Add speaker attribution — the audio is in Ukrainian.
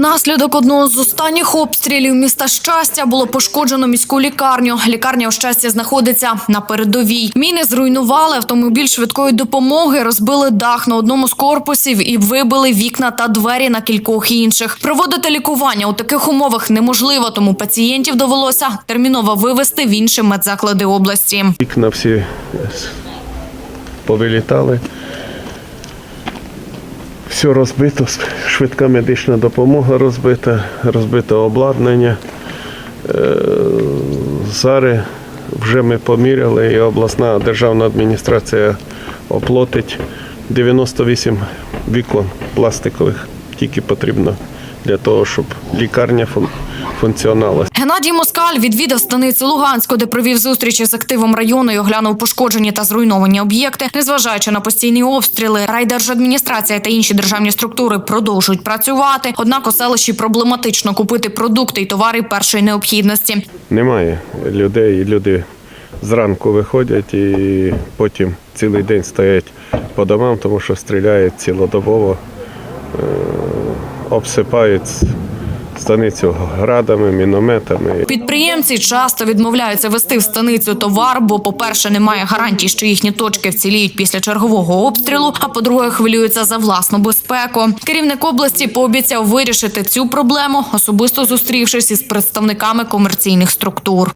Speaker 1: Внаслідок одного з останніх обстрілів міста щастя було пошкоджено міську лікарню. Лікарня у щастя знаходиться на передовій. Міни зруйнували автомобіль швидкої допомоги, розбили дах на одному з корпусів і вибили вікна та двері на кількох інших. Проводити лікування у таких умовах неможливо, тому пацієнтів довелося терміново вивезти в інші медзаклади області.
Speaker 2: Вікна всі повилітали. Все розбито, швидка медична допомога розбита, розбите обладнання. Е, Зараз вже ми поміряли і обласна державна адміністрація оплатить 98 вікон пластикових, тільки потрібно для того, щоб лікарня фун- функціонала.
Speaker 1: Геннадій Москаль відвідав станицю Луганську, де провів зустрічі з активом району і оглянув пошкоджені та зруйновані об'єкти. Незважаючи на постійні обстріли, райдержадміністрація та інші державні структури продовжують працювати. Однак у селищі проблематично купити продукти і товари першої необхідності.
Speaker 2: Немає людей, і люди зранку виходять і потім цілий день стоять по домам, тому що стріляють цілодобово, е, обсипають станицю градами, мінометами.
Speaker 1: Підприємці часто відмовляються вести в станицю товар, бо, по-перше, немає гарантій, що їхні точки вціліють після чергового обстрілу. А по-друге, хвилюються за власну безпеку. Керівник області пообіцяв вирішити цю проблему, особисто зустрівшись із представниками комерційних структур.